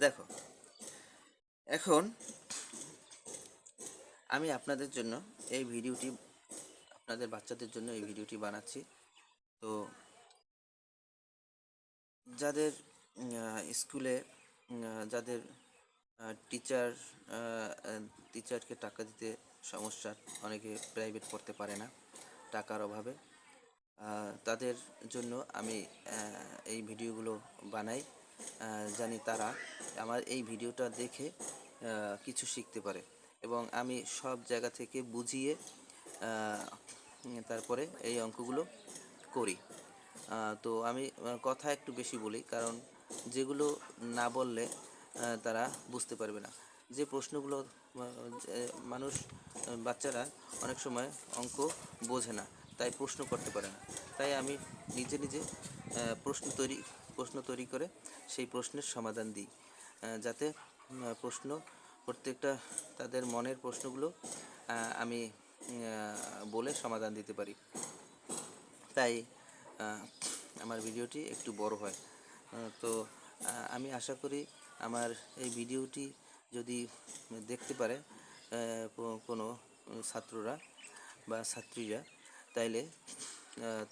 দেখো, এখন আমি আপনাদের জন্য এই ভিডিওটি, আপনাদের বাচ্চাদের জন্য এই ভিডিওটি বানাচ্ছি। তো যাদের স্কুলে যাদের টিচার টিচারকে টাকা দিতে সমস্যা, অনেকে প্রাইভেট পড়তে পারে না, টাকার অভাবে তাদের জন্য আমি এই ভিডিওগুলো বানাই। জানি তারা আমার এই ভিডিওটা দেখে কিছু শিখতে পারে। এবং আমি সব জায়গা থেকে বুঝিয়ে তারপরে এই অঙ্কগুলো করি। তো আমি কথা একটু বেশি বলি, কারণ যেগুলো না বললে তারা বুঝতে পারবে না। যে প্রশ্নগুলো মানুষ, বাচ্চারা অনেক সময় অঙ্ক বোঝে না, তাই প্রশ্ন করতে পারে না। তাই আমি নিজে নিজে প্রশ্ন তৈরি প্রশ্ন তৈরি করে সেই প্রশ্নের সমাধান দিই। যাতে প্রশ্ন, প্রত্যেকটা তাদের মনের প্রশ্নগুলো আমি বলে সমাধান দিতে পারি। তাই আমার ভিডিওটি একটু বড় হয়। তো আমি আশা করি আমার এই ভিডিওটি যদি দেখতে পারে কোনো ছাত্ররা বা ছাত্রীরা, তাইলে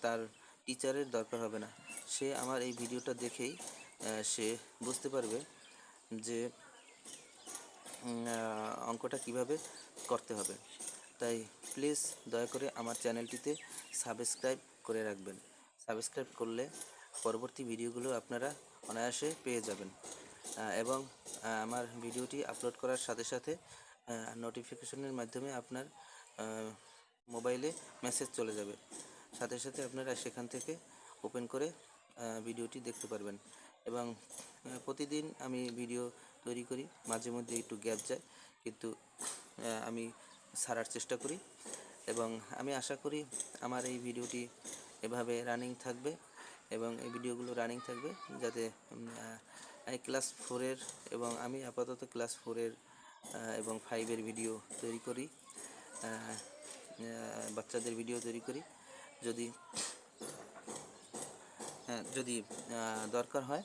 তার টিচারের দরকার হবে না। সে আমার এই ভিডিওটা দেখেই সে বুঝতে পারবে যে অঙ্কটা কীভাবে করতে হবে। তাই প্লিজ দয়া করে আমার চ্যানেলটিতে সাবস্ক্রাইব করে রাখবেন। সাবস্ক্রাইব করলে পরবর্তী ভিডিওগুলো আপনারা অনায়াসে পেয়ে যাবেন। এবং আমার ভিডিওটি আপলোড করার সাথে সাথে নোটিফিকেশনের মাধ্যমে আপনার মোবাইলে মেসেজ চলে যাবে। সাথে সাথে আপনারা সেখান থেকে ওপেন করে ভিডিওটি দেখতে পারবেন। এবং প্রতিদিন আমি ভিডিও তৈরি করি। মাঝে মধ্যে একটু গ্যাপ যায়, কিন্তু আমি সারার চেষ্টা করি। এবং আমি আশা করি আমার এই ভিডিওটি এভাবে রানিং থাকবে এবং এই ভিডিওগুলো রানিং থাকবে যাতে ক্লাস ফোরের এবং আমি আপাতত ক্লাস ফোরের এবং ফাইভের ভিডিও তৈরি করি। বাচ্চাদের ভিডিও তৈরি করি। যদি যদি দরকার হয়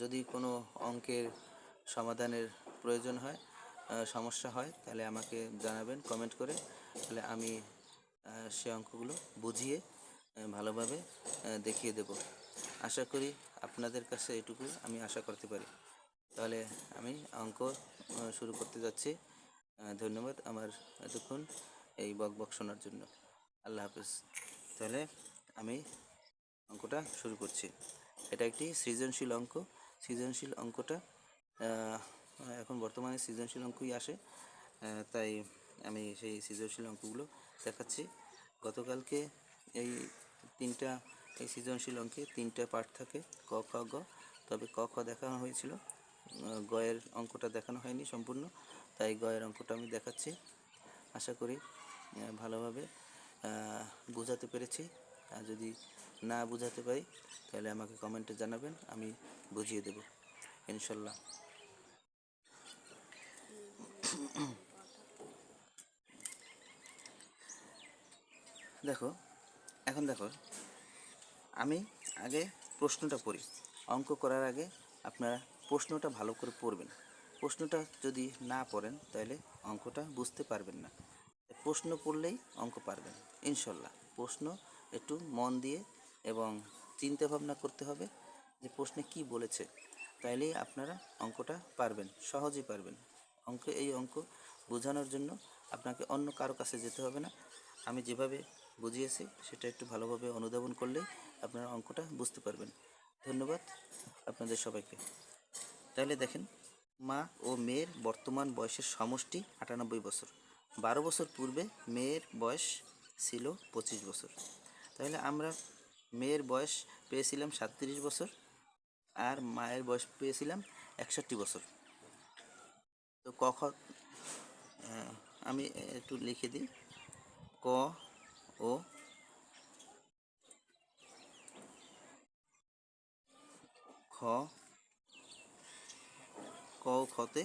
যদি কোনো অঙ্কের সমাধানের প্রয়োজন হয় সমস্যা হয়, তাহলে আমাকে জানাবেন কমেন্ট করে। তাহলে আমি সে অঙ্কগুলো বুঝিয়ে ভালোভাবে দেখিয়ে দেব। আশা করি আপনাদের কাছে এটুকু আমি আশা করতে পারি। তাহলে আমি অঙ্ক শুরু করতে যাচ্ছি। ধন্যবাদ আমার এতক্ষণ এই বক বক শোনার জন্য। আল্লাহ হাফেজ। তাহলে আমি অঙ্কটা শুরু করছি। এটা একটি সৃজনশীল অঙ্ক। সৃজনশীল অঙ্কটা এখন বর্তমানে সৃজনশীল অঙ্কই আসে তাই আমি সেই সৃজনশীল অঙ্কগুলো দেখাচ্ছি। গতকালকে এই তিনটা, এই সৃজনশীল অঙ্কে তিনটা পার্ট থাকে, ক, খ, গ। তবে ক, খ দেখানো হয়েছিল গয়ের অঙ্কটা দেখানো হয়নি সম্পূর্ণ, তাই গয়ের অঙ্কটা আমি দেখাচ্ছি। আশা করি ভালোভাবে বোঝাতে পেরেছি। আর যদি না বোঝাতে পারি, তাহলে আমাকে কমেন্টে জানাবেন, আমি বুঝিয়ে দেব, ইনশাল্লাহ। দেখো, এখন দেখো, আমি আগে প্রশ্নটা পড়ি। অঙ্ক করার আগে আপনারা প্রশ্নটা ভালো করে পড়বেন। প্রশ্নটা যদি না পড়েন, তাহলে অঙ্কটা বুঝতে পারবেন না। প্রশ্ন পড়লেই অঙ্ক পারবেন। ইনশাল্লাহ। প্রশ্ন একটু মন দিয়ে এবং চিন্তা ভাবনা করতে হবে যে প্রশ্নে কি বলেছে। তাইলেই আপনারা অঙ্কটা পারবেন, সহজেই পারবেন। অঙ্ক, এই অঙ্ক বোঝানোর জন্য আপনাকে অন্য কারও কাছে যেতে হবে না। আমি যেভাবে বুঝিয়েছি, সেটা একটু ভালোভাবে অনুধাবন করলেই আপনারা অঙ্কটা বুঝতে পারবেন। ধন্যবাদ আপনাদের সবাইকে। তাহলে দেখেন, মা ও মেয়ের বর্তমান বয়সের সমষ্টি আটানব্বই বছর। বারো বছর পূর্বে মেয়ের বয়স ছিল পঁচিশ বছর। তাহলে আমরা মেয়ের বয়স পেয়েছিলাম সাতত্রিশ বছর আর মায়ের বয়স পেয়েছিলাম একষট্টি বছর। তো ক খ আহ, আমি একটু লিখে দিই। ক ও খ ক খতে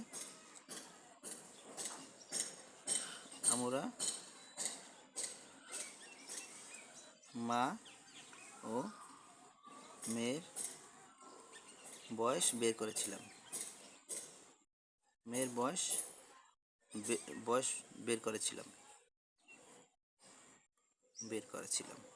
আমরা মা ও মেয়ের বয়স বের করেছিলাম। মেয়ের বয়স বয়স বের করেছিলাম। বের করেছিলাম।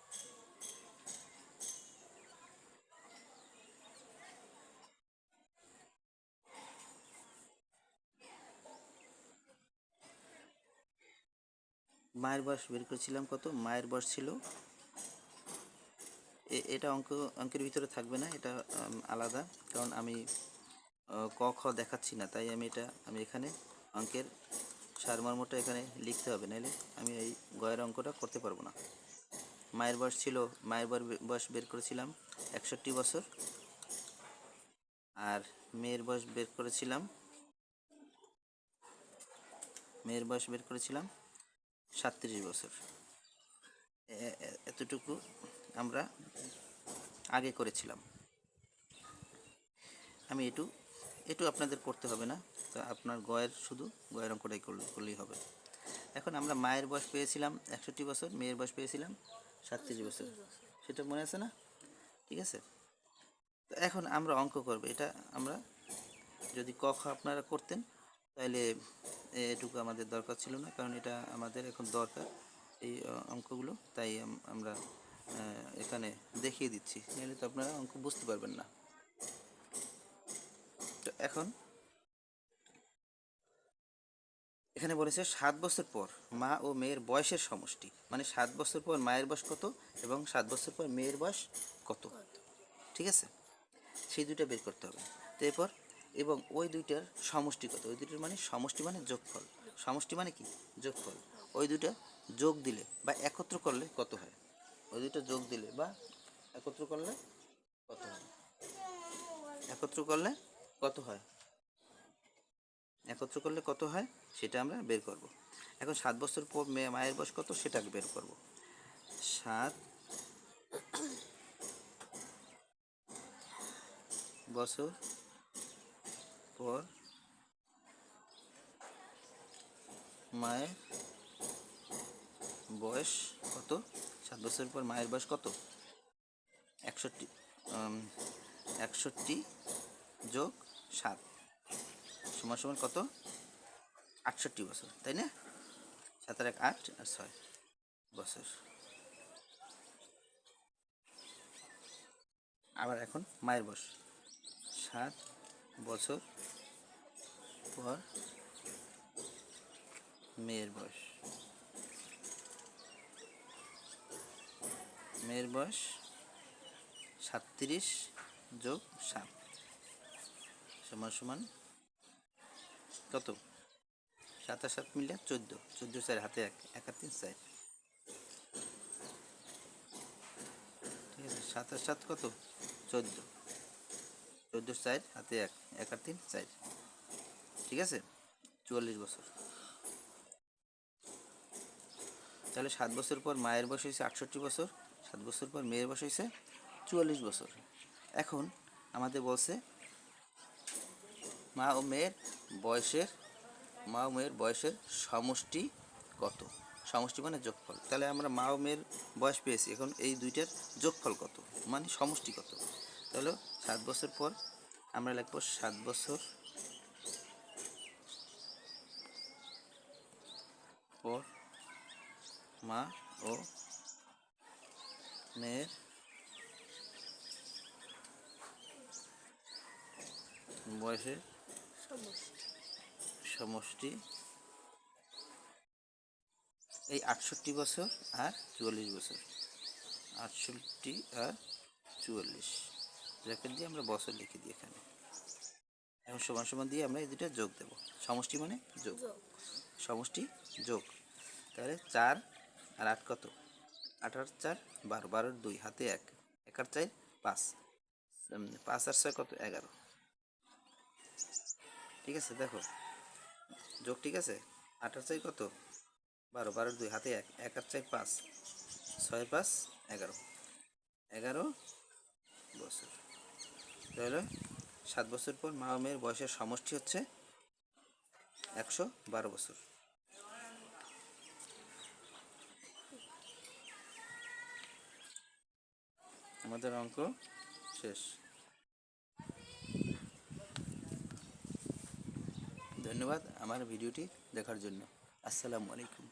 মায়ের বয়স বের করেছিলাম কত? মায়ের বয়স ছিল। এটা অঙ্ক, অঙ্কের ভিতরে থাকবে না, এটা আলাদা। কারণ আমি ক, খ দেখাচ্ছি না, তাই আমি এটা, আমি এখানে অঙ্কের সারমর্মটা এখানে লিখতে হবে নাহলে আমি এই গয়ের অঙ্কটা করতে পারব না। মায়ের বয়স ছিল, মায়ের বয়স বের করেছিলাম একষট্টি বছর। আর মেয়ের বয়স বের করেছিলাম, মেয়ের বয়স বের করেছিলাম সাতত্রিশ বছর। এতটুকু আমরা আগে করেছিলাম। আমি এটু এটু আপনাদের করতে হবে না, তো আপনার গয়ের শুধু গয়ের অঙ্কটাই করলে- করলেই হবে। এখন আমরা মায়ের বয়স পেয়েছিলাম একষট্টি বছর, মেয়ের বয়স পেয়েছিলাম সাতত্রিশ বছর। সেটা মনে আছে না? ঠিক আছে? তো এখন আমরা অঙ্ক করব। এটা আমরা যদি ক খ আপনারা করতেন তাহলে এটুকু আমাদের দরকার ছিল না, কারণ এটা আমাদের এখন দরকার, এই অঙ্কগুলো। তাই আমরা এখানে দেখিয়ে দিচ্ছি। নাহলে তো আপনারা অঙ্ক বুঝতে পারবেন না। তো এখন, এখানে বলেছে, সাত বছর পর মা ও মেয়ের বয়সের সমষ্টি। মানে সাত বছর পর মায়ের বয়স কত এবং সাত বছর পর মেয়ের বয়স কত? ঠিক আছে? সেই দুইটা বের করতে হবে। তো এরপর এবং ওই দুইটার সমষ্টি কত ওই দুইটার মানে সমষ্টি মানে যোগফল। সমষ্টি মানে কি? যোগফল। ওই দুইটা যোগ দিলে বা একত্র করলে কত হয়? ওই দুইটা যোগ দিলে বা একত্র করলে কত হয়? একত্র করলে কত হয়? একত্র করলে কত হয়? সেটা আমরা বের করব। এখন সাত বছর পর মেয়ে মায়ের বয়স কত? সেটা বের করব। সাত বছর পর মায়ের বয়স কত? সাত বছর পর মায়ের বয়স কত? একষট্টি একষট্টি যোগ সাত সমান সমান কত? আটষট্টি বছর, তাই না? সাত আর এক আট আর ছয় বছর। আবার এখন মায়ের বয়স সাত বছর পর মেয়ের বয়স। মেয়ের বয়স সাতত্রিশ যোগ সাত সমান সমান কত? সাত আর সাত মিলে চোদ্দ। চোদ্দ চার, হাতে এক এক আর তিন চার। ঠিক আছে সাত আর সাত কত? চোদ্দ। চোদ্দ চার হাতে এক এক আর তিন চার ঠিক আছে? চুয়াল্লিশ বছর। তাহলে সাত বছর পর মায়ের বয়স হয়েছে আটষট্টি বছর, সাত বছর পর মেয়ের বয়স হয়েছে চুয়াল্লিশ বছর। এখন আমাদের বলছে, মা ও মেয়ের বয়সের, মা ও মেয়ের বয়সের সমষ্টি কত? সমষ্টি মানে যোগফল। তাহলে আমরা মা ও মেয়ের বয়স পেয়েছি, এখন এই দুইটার যোগফল কত? মানে সমষ্টি কত? তাহলে সাত বছর পর আমরা লিখব সাত বছর পর মা ও মেয়ের বয়সের সমষ্টি। এই আটষট্টি বছর আর চুয়াল্লিশ বছর। আটষট্টি আর চুয়াল্লিশ। ব্র্যাকেট দিয়ে আমরা বছর লিখে দিই এখানে। এখন সমান সমান দিয়ে আমরা এই দুটো যোগ দেব। সমষ্টি মানে যোগ। সমষ্টি যোগ। তাহলে চার আর আট কত? আট আর চার বারো। বারোর দুই হাতে এক। এক আর চার পাঁচ। পাঁচ আর ছয় কত? এগারো। ঠিক আছে দেখো। যোগ ঠিক আছে? আট আর চাই কত? বারো। বারোর দুই হাতে এক। এক আর চাই পাঁচ। ছয় পাঁচ এগারো। এগারো বছর। তাহলে সাত বছর পর মা মেয়ের বয়সের সমষ্টি হচ্ছে একশো বারো বছর। আমাদের অঙ্ক শেষ। ধন্যবাদ আমার ভিডিওটি দেখার জন্য। আসসালামু আলাইকুম।